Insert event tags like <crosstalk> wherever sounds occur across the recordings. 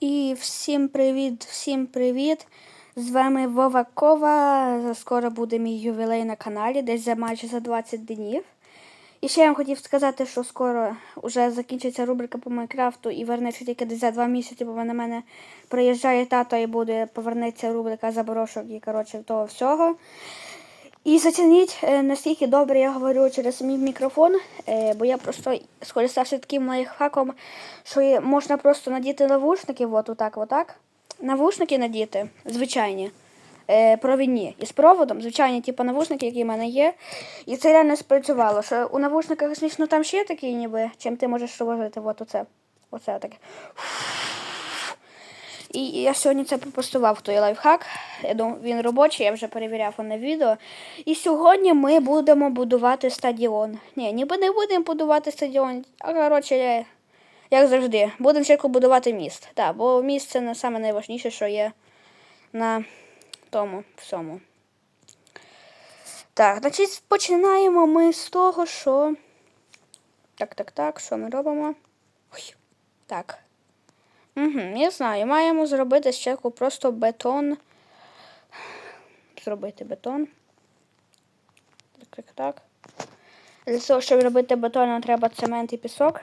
І всім привіт, всім привіт! З вами Вова Кова. Скоро буде мій ювілей на каналі, десь за майже за 20 днів. І ще я вам хотів сказати, що скоро вже закінчиться рубрика по Майнкрафту і вернеться тільки десь за два місяці, бо на мене приїжджає тато і буде повернеться рубрика заборошок і коротше того всього. І зацініть, е, наскільки добре я говорю через мій мікрофон, е, бо я просто скористався таким лайфхаком, що можна просто надіти навушники, от отак, отак. Навушники надіти, звичайні, е, провідні. І з проводом, звичайні, типу навушники, які в мене є. І це реально спрацювало. Що у навушниках, звісно, там ще такі, ніби, чим ти можеш робити, от оце. Оце таке. І я сьогодні це попостував той лайфхак. Я думаю, він робочий, я вже перевіряв на відео. І сьогодні ми будемо будувати стадіон. Ні, ніби не будемо будувати стадіон, а коротше, як завжди, будемо спочатку будувати міст. Так, бо міст це саме найважніше, що є на тому всьому. Так, значить, починаємо ми з того, що. Так, так, так, що ми робимо? Ой, так. Угу, я знаю, маємо зробити спочатку просто бетон. Зробити бетон. Так, так, так. Для того, щоб робити бетон, нам треба цемент і пісок.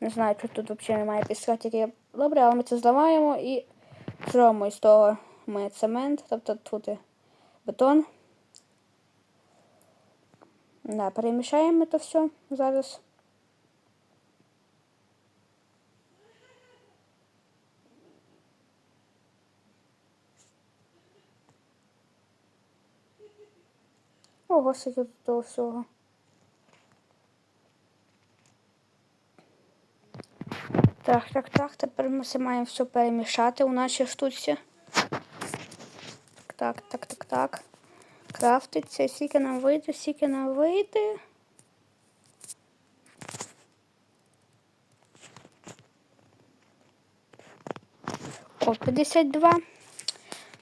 Не знаю, чи тут взагалі немає піска, тільки добре, але ми це зламаємо і зробимо із того ми цемент, тобто тут і бетон. Да, перемішаємо це все зараз. Ого, скільки тут всього. Так, так, так. Тепер ми все маємо все перемішати у нашій штуці. Так, так, так, так. Крафтиться, скільки нам вийде, скільки нам вийде. О, 52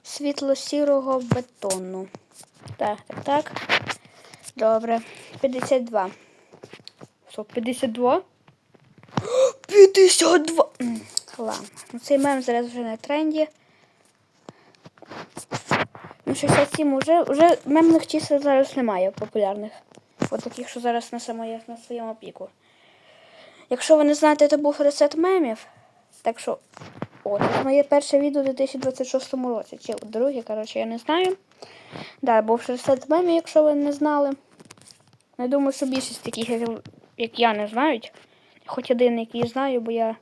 світло-сірого бетону. Так, так, так. Добре. 52. Що, 52? 52! <gasps> Ладно. Ну, цей мем зараз вже на тренді. Ну, 67 вже, вже мемних чисел зараз немає популярних. От таких, що зараз на, самої, на своєму піку. Якщо ви не знаєте, це був рецепт мемів. Так що, о, це моє перше відео у 2026 році. Чи друге, коротше, я не знаю. Да, був рецепт мемів, якщо ви не знали. Я думаю, що більшість таких, як, я, не знають. Хоч один, який знаю, бо я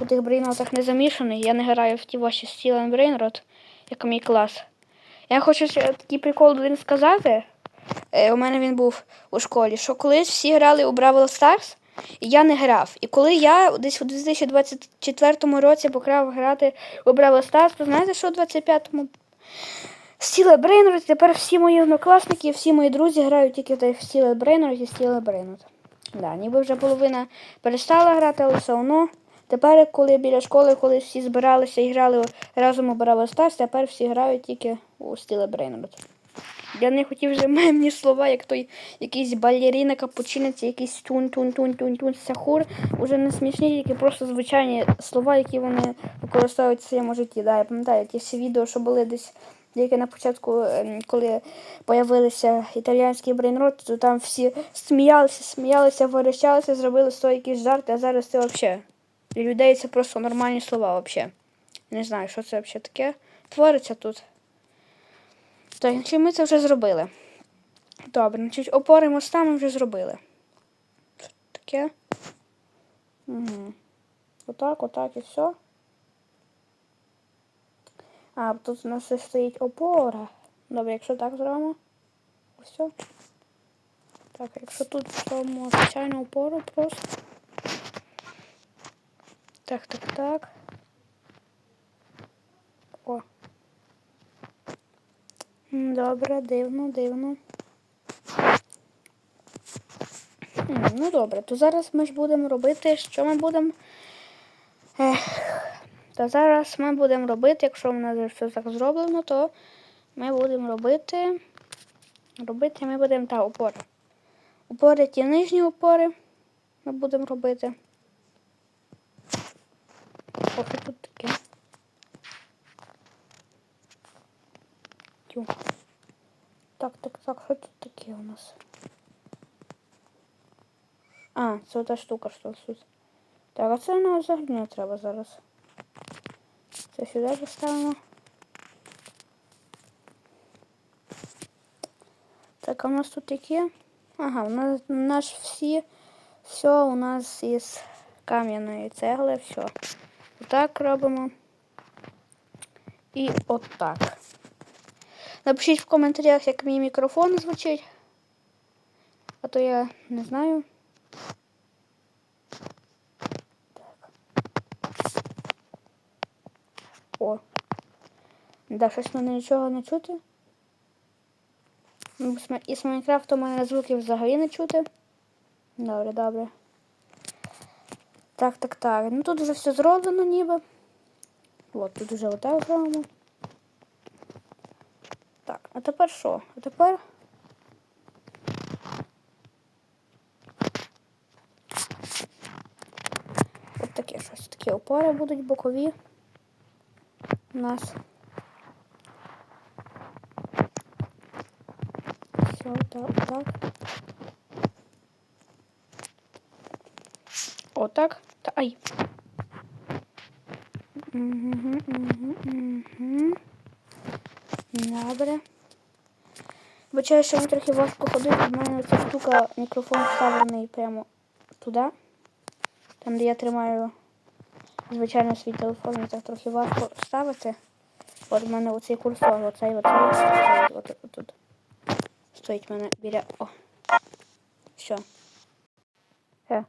у тих брейнротах не замішаний. Я не граю в ті ваші Steel Brainrot, як мій клас. Я хочу ще такий прикол один сказати. Е, у мене він був у школі, що колись всі грали у Бравл Stars, і я не грав. І коли я десь у 2024 році покрав грати у Бравл Stars, то знаєте, що у 25-му? Стіле Брейнрот, тепер всі мої однокласники, всі мої друзі грають тільки в Стіле Брейнрот і Стіле Брейнрот. Да, ніби вже половина перестала грати, але все одно. Тепер, коли біля школи, коли всі збиралися і грали разом у Бравл Старс, тепер всі грають тільки у Стіле Брейнрот. Я не хотів вже мемні слова, як той якийсь балеріна, капучиниці, якийсь тун-тун-тун-тун-тун, сахур. Уже не смішні, тільки просто звичайні слова, які вони використовують в своєму житті. Да, я пам'ятаю ті відео, що були десь тільки на початку, ем, коли появилися італійські брейнроти, то там всі сміялися, сміялися, вирощалися, зробили того якісь жарти, а зараз це взагалі. Для людей це просто нормальні слова взагалі. Не знаю, що це взагалі таке. Твориться тут. Так, значить, ми це вже зробили. Добре, значить, опори моста ми вже зробили. Що таке? Угу. Отак, отак і все. А, тут у нас ще стоїть опора. Добре, якщо так зробимо. Все. Так, якщо тут зробимо звичайну опору просто. Так, так, так. О. Добре, дивно, дивно. Ну добре, то зараз ми ж будемо робити, що ми будемо. Ех. Та зараз ми будемо робити, якщо в нас все так зроблено, то ми будемо робити робити ми будемо та опори. Опори ті нижні опори ми будемо робити. Поки тут таке. Тю. Так, так, так, що тут таке у нас? А, це та штука, що тут. Так, а це нам взагалі не треба зараз. Сюди поставимо. Так, а у нас тут таке? Ага, у нас, у нас всі, все у нас із кам'яної цегли, все. Отак робимо. І отак. Напишіть в коментарях, як мій мікрофон звучить. А то я не знаю. Так. О. Да, щось мене нічого не чути. Ну, з Ма- Із Майнкрафту у мене звуків взагалі не чути. Добре, добре. Так, так, так. Ну тут вже все зроблено ніби. От, тут вже отак зробимо. Так, а тепер що? А тепер. От таке щось. Такі опори будуть бокові. У нас. Так, так. Отак. Та ай. Угу, угу, угу. Добре. Бачаю, що мені трохи важко ходити. У мене ця штука, мікрофон вставлений прямо туди. Там, де я тримаю, звичайно, свій телефон, мені так трохи важко ставити. От у мене оцей курсор, оцей, оцей, оцей, от, тут. Стоїть мене біля. О. Все. Е.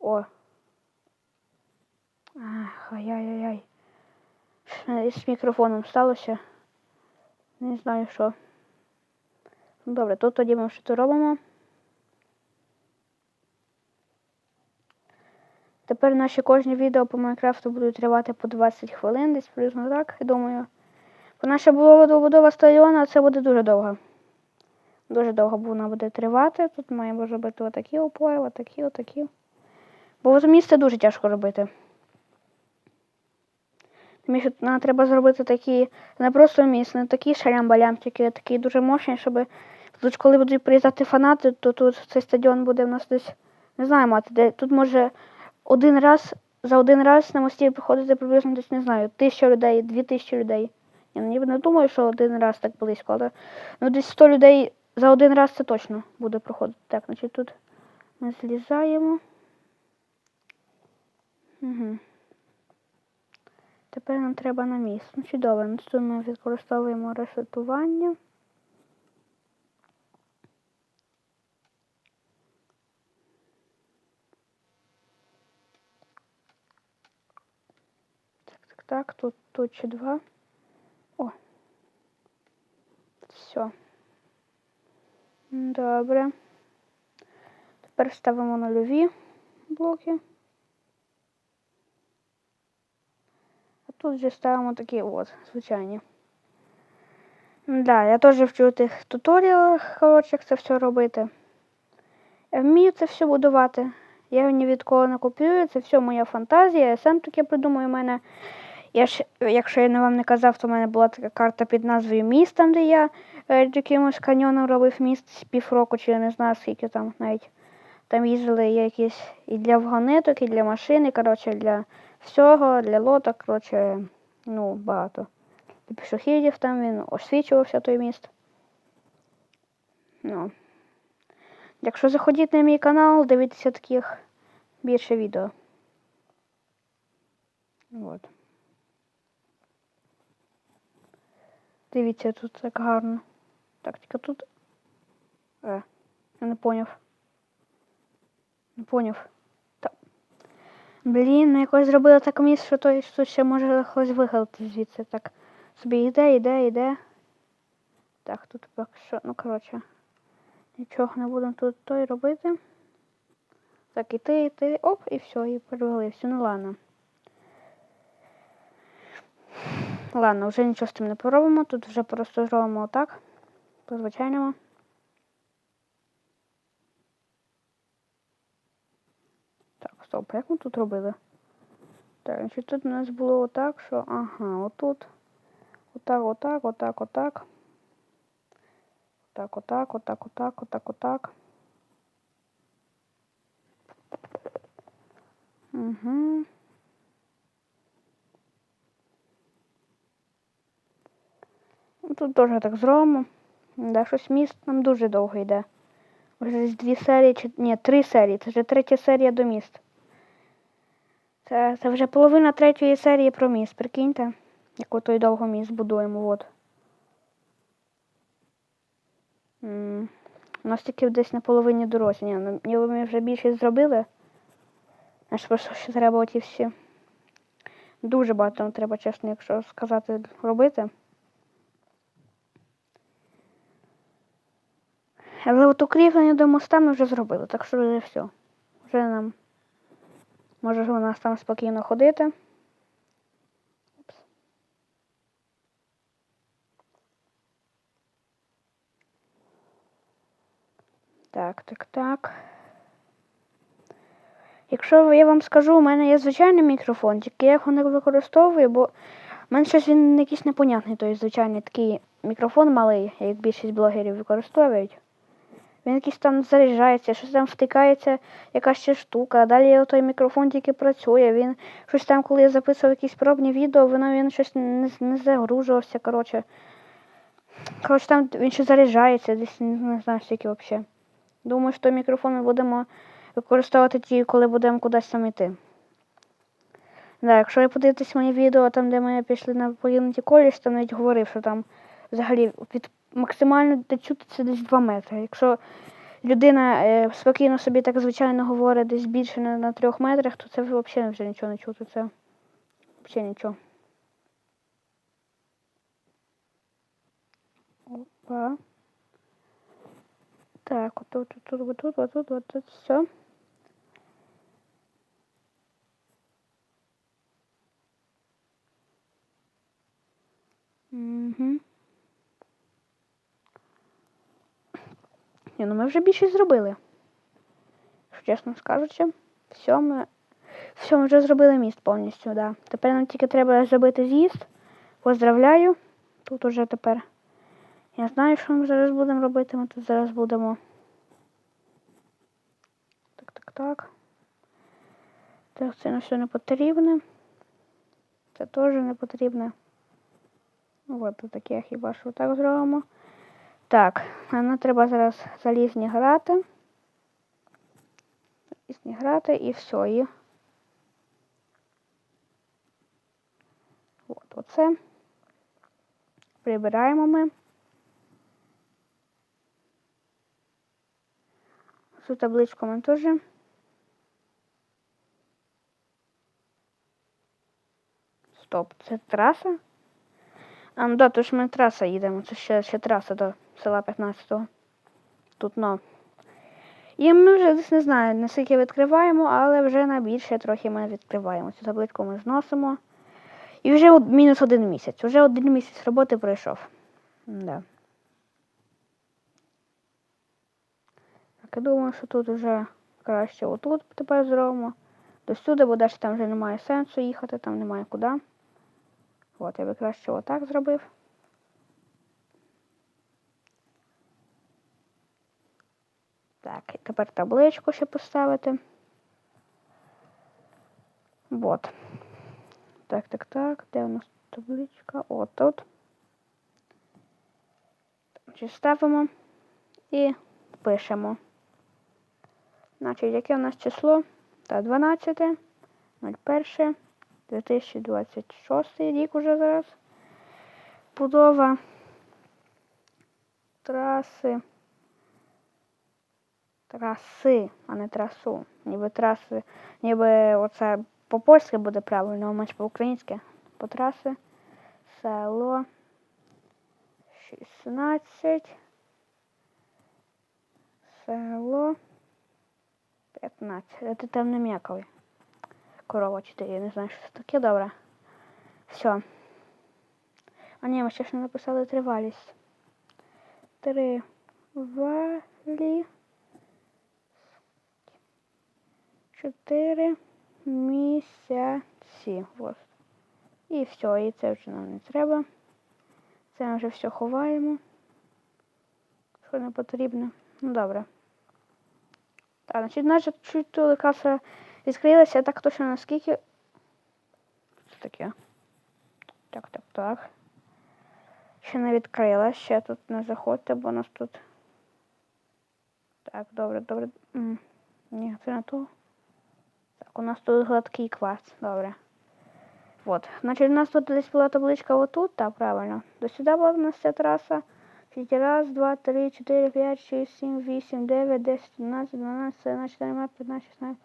О. Ах, ай-яй-яй. Що З мікрофоном сталося. Не знаю що. Ну, Добре, тут тоді ми що тут робимо. Тепер наші кожні відео по Майнкрафту будуть тривати по 20 хвилин, десь приблизно так, думаю. Бо наша була добудова стадіону, а це буде дуже довго. Дуже довго вона буде тривати. Тут маємо робити отакі опори, отакі, отакі. Бо місце дуже тяжко робити. Тому що нам треба зробити такі, не просто міст, не такі шалям-балямчики, а такі дуже мощні, щоб тут, коли будуть приїздити фанати, то тут цей стадіон буде в нас десь, не знаю, мати, де тут може один раз, за один раз на мості приходити приблизно десь, не знаю, тисяча людей, дві тисячі людей. Я ніби не думаю, що один раз так близько, але ну, десь 100 людей за один раз це точно буде проходити. Так, значить тут ми злізаємо. Угу. Тепер нам треба на місце. Ну, чудово. Ну, Тут ми використовуємо решетування. Так, так, так, тут, тут ще два. О. Все. Добре. Тепер ставимо нульові блоки. А тут вже ставимо такі от, звичайні. Да, я теж вчу в тих туторіалах, коротше, як це все робити. Я вмію це все будувати. Я ні від кого не копіюю, це все моя фантазія, я сам таке придумую. У мене, я ж, якщо я не вам не казав, то в мене була така карта під назвою Міст, там, де я е, якимось каньйоном робив міст з півроку, чи я не знаю, скільки там навіть. Там їздили якісь і для вагонеток, і для машин, і, коротше, для всього, для лодок, коротше, ну, багато. Для пішохідів там він освічувався той міст. Ну. Якщо заходіть на мій канал, дивіться таких більше відео. От. Дивіться, тут так гарно. Так, тільки тут. Е, я не поняв. Не поняв. Та. Блін, ну якось зробили так місце, що той що ще може хтось вигалити звідси. Так. Собі йде, йде, йде. Так, тут поки що, ну коротше. Нічого не будемо тут той робити. Так, іти, іти, оп, і все, і перевалився. Ну ладно. Ладно, вже нічого з тим не поробимо. Тут вже просто зробимо отак. По звичайному. Так, стоп, як ми тут робили? Так, значить тут у нас було отак, що ага, отут. Отак, отак, отак, отак. Так, отак, отак, отак, отак, отак. Угу. Тут теж так зробимо. Да, щось міст нам дуже довго йде. Вже десь дві серії, чи ні, три серії. Це вже третя серія до міст. Це, це вже половина третьої серії про міст, прикиньте. Як отой довго міст будуємо, от. М, У нас тільки десь на половині дорозі. Ні, ну, ніби ми вже більшість зробили. Аж просто ще треба оті всі. Дуже багато треба, чесно, якщо сказати, робити. Але от укріплення до моста ми вже зробили, так що вже все. Вже нам може у нас там спокійно ходити. Так, так, так. Якщо я вам скажу, у мене є звичайний мікрофон, тільки я його не використовую, бо в мене щось він якийсь непонятний, той звичайний такий мікрофон малий, як більшість блогерів використовують. Він якийсь там заряджається, щось там втикається, якась ще штука. Далі той мікрофон тільки працює. Він щось там, коли я записував якісь пробні відео, воно він щось не, не загружувався. Коротше. Коротше, там він ще заряджається, десь не, знаю, скільки взагалі. Думаю, що той мікрофон ми будемо використовувати ті, коли будемо кудись там йти. Да, якщо ви подивитесь моє відео, там, де ми пішли на поїнуті коліж, там навіть говорив, що там взагалі від максимально чути це десь 2 метри. Якщо людина е, спокійно собі так звичайно говорить десь більше на, на 3 метрах, то це взагалі вже нічого не чути. Це взагалі нічого. Опа. Так, отут, отут, отут, отут, отут, все. Угу. Ні, ну ми вже більше зробили. Якщо чесно скажучи, все ми, все, ми вже зробили міст повністю, да. Тепер нам тільки треба зробити з'їзд. Поздравляю. Тут уже тепер. Я знаю, що ми зараз будемо робити. Ми тут зараз будемо. Так, так, так. Так, це на все не потрібне. Це теж не потрібне. Ну, от таке хіба що так зробимо. Так, нам треба зараз залізні грати. Залізні грати і все. І... От оце. Прибираємо ми. Цю табличку ми теж. Стоп, це траса? А, ну да, то ж ми траса їдемо. Це ще, ще траса до села 15-го. Тут но. І ми вже десь не знаю, наскільки відкриваємо, але вже на більше трохи ми відкриваємо. Цю табличку ми зносимо. І вже мінус один місяць. Вже один місяць роботи пройшов. Да. Так, я думаю, що тут вже краще отут тепер зробимо. До сюди, бо далі там вже немає сенсу їхати, там немає куди. От, я би краще отак зробив. Так, і тепер табличку ще поставити. От. Так, так, так. Де у нас табличка? От тут. Чи ставимо і пишемо. Значить, яке у нас число? Та 12, 01, 2026 рік уже зараз. Будова траси траси, а не трасу. Ніби траси, ніби оце по-польськи буде правильно, а менш по-українськи. По траси. Село 16. Село 15. Це там не м'яковий. Корова 4. Я не знаю, що це таке, добре. Все. А ні, ми ще ж не написали тривалість. Тривалість. 4 місяці. Ось. І все, і це вже нам не треба. Це ми вже все ховаємо. Що не потрібно. Ну добре. Так, значить, наша чуть-чуть каса відкрилася, так точно наскільки. Це таке. Так, так, так. Ще не відкрила, ще тут не заходьте, бо у нас тут... Так, добре, добре. Ні, це не то. У нас тут гладкий кварц, добре. Вот. Значить, у нас тут десь була табличка отут, так, правильно. До сюди була у нас ця траса. Раз, два, три, чотири, п'ять, шість, сім, вісім, дев'ять, десять, одинадцять, дванадцять, тринадцять, чотирнадцять, п'ятнадцять, шістнадцять.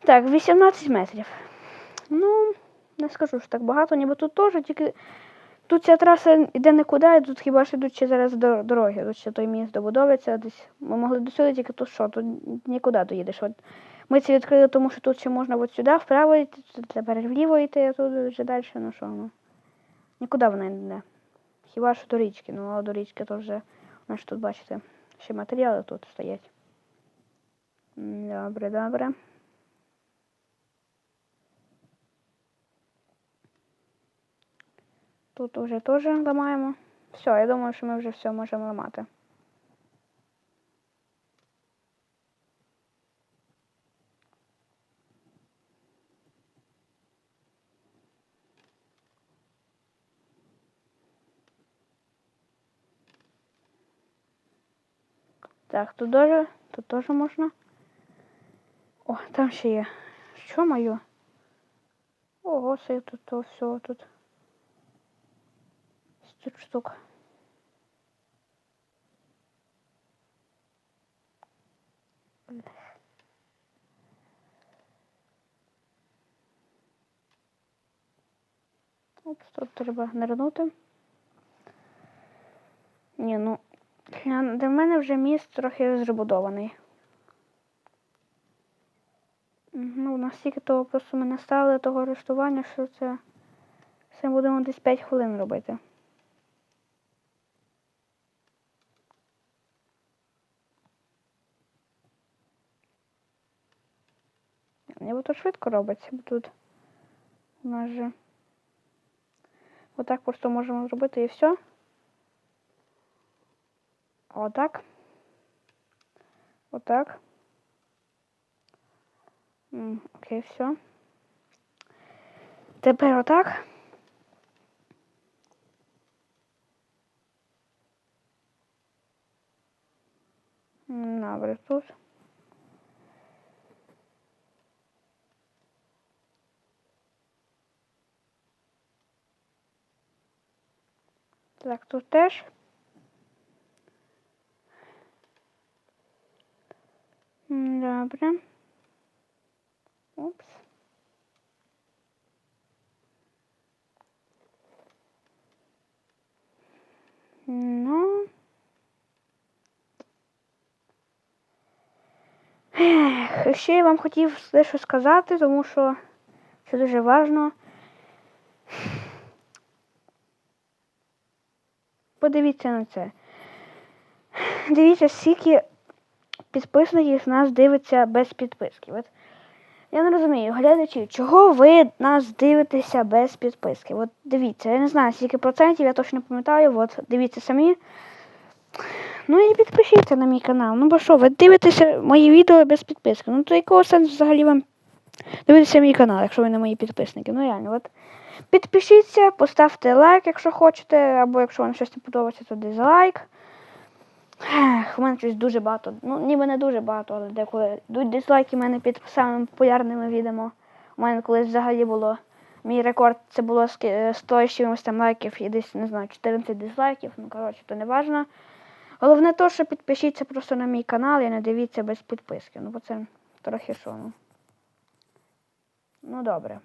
Так, 18 метрів. Ну, не скажу, що так багато, ніби тут теж, тільки тут ця траса йде нікуди, і тут хіба що йдуть ще зараз до- дороги. Тут ще той міст добудовується десь. Ми могли до сюди, тільки тут що, тут нікуди доїдеш. От ми це відкрили, тому що тут ще можна от сюди, вправо йти, тепер вліво йти, а тут вже далі, ну що, ну. Нікуди вона не йде. Хіба що до річки, ну а до річки то вже, ж тут бачите, ще матеріали тут стоять. Добре, добре. Тут уже теж ламаємо. Все, я думаю, що ми вже все можемо ламати. Так, тут тоже, тут тоже можна. О, там ще є. Що моє? Ого, це тут то все тут. 100 штук. Опс, тут треба нирнути. Ні, ну, для, для мене вже міст трохи розбудований. Ну, настільки того просто ми наставили того арештування, що це все будемо десь 5 хвилин робити. Ніби то швидко робиться, бо тут у нас же отак просто можемо зробити і все. Отак. Отак. Окей, все. Тепер отак. Добре, тут. Так, тут теж. Добре. Упс. Ну. Ех, ще я вам хотів дещо сказати, тому що це дуже важливо. Подивіться на це. Дивіться, скільки підписників нас дивиться без підписки. От я не розумію, глядачі, чого ви нас дивитеся без підписки? От дивіться, я не знаю, скільки процентів, я точно не пам'ятаю, от дивіться самі. Ну і підпишіться на мій канал. Ну бо що, ви дивитеся мої відео без підписки. Ну то якого сенсу взагалі вам дивитися мій канал, якщо ви не мої підписники? Ну реально, от підпишіться, поставте лайк, якщо хочете, або якщо вам щось не подобається, то дизлайк. Ех, у мене щось дуже багато. Ну, ніби не дуже багато, але деколи йдуть дизлайки в мене під самими популярними відео. У мене колись взагалі було. Мій рекорд це було ски- 100 з чимось там лайків і десь, не знаю, 14 дизлайків. Ну, коротше, то не важно. Головне то, що підпишіться просто на мій канал і не дивіться без підписки. Ну, бо це трохи що, ну. Ну, добре.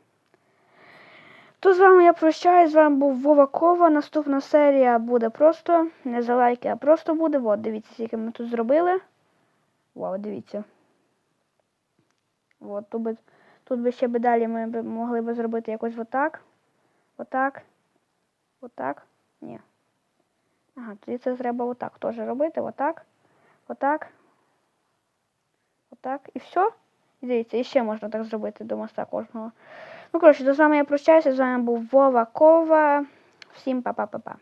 То з вами я прощаюсь, з вами був Вова Кова. Наступна серія буде просто не за лайки, а просто буде. От, дивіться, скільки ми тут зробили. Вау, дивіться. От, тут би, тут би ще би далі ми б могли би зробити якось отак. Отак. Отак. Ні. Ага, тоді це треба отак теж робити. Отак. Отак. Отак. І все. І дивіться, і ще можна так зробити до моста кожного. Ну, коротше, до з вами я прощаюся. З вами був Вова Кова. Всім па-па-па-па.